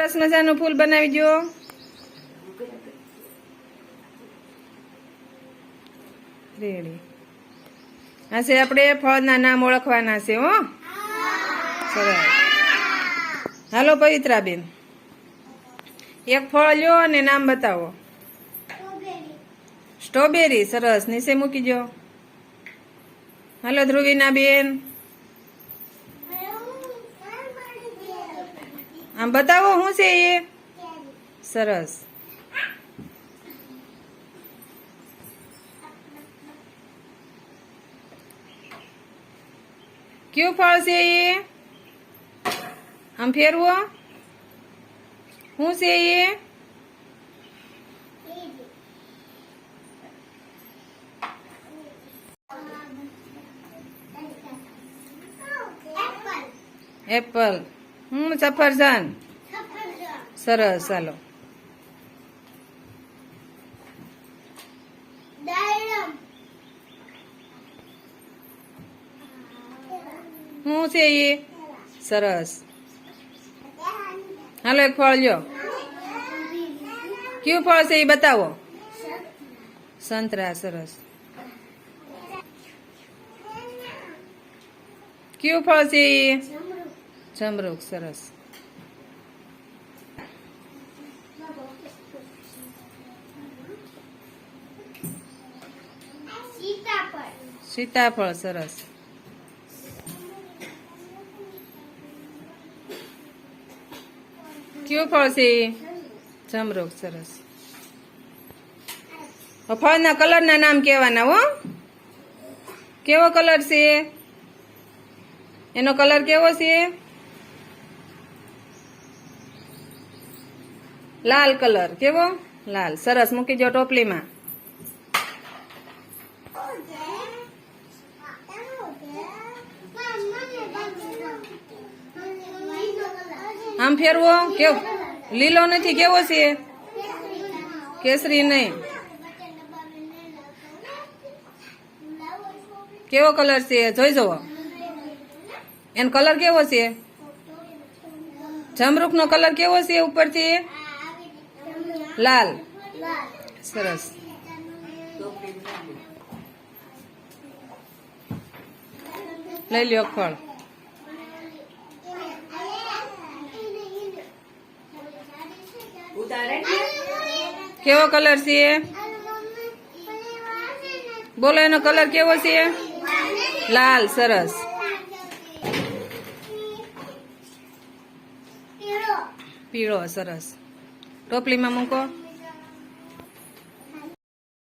સરસ મજાનું ફૂલ બનાવી દો રેડી આજે આપણે ફળના નામ ઓળખવાના છે, હો. સરસ. હાલો પવિત્રાબેન. એક ફળ લ્યો અને નામ બતાવો. સ્ટ્રોબેરી સરસ. નીચે મૂકી દો હાલો ધ્રુવીના બેન આમ બતાવો શું છે એ સરસ કયું ફળ છે એ આમ ફેરવો શું છે એ એપલ હમ સફરજન. સરસ ચાલો હું છે એ? સરસ. હાલો એક ફળ લ્યો. કયું ફળ છે એ બતાવો. સંતરા સરસ. કયું ફળ છે એ? જમરૂખ સરસ સીતાફળ સરસ કયું ફળ છે એ? જમરૂખ સરસ ફળના કલરના નામ કહેવાના હો કેવો કલર છે એનો કલર કેવો છે લાલ કલર. કેવો? લાલ. સરસ. મૂકી દો ટોપલીમાં. આમ ફેરવો? કેવો? લીલો નથી? કેવો છે? કેસરી નહીં. કેવો કલર છે? જોઈ જવો એનો કલર કેવો છે? જમરૂખ નો કલર કેવો છે ઉપરથી? લાલ. સરસ. લઈ લ્યો ફળ કેવો કલર છે બોલો એનો કલર કેવો છે લાલ સરસ. પીળો સરસ. ટોપલીમાં મૂકો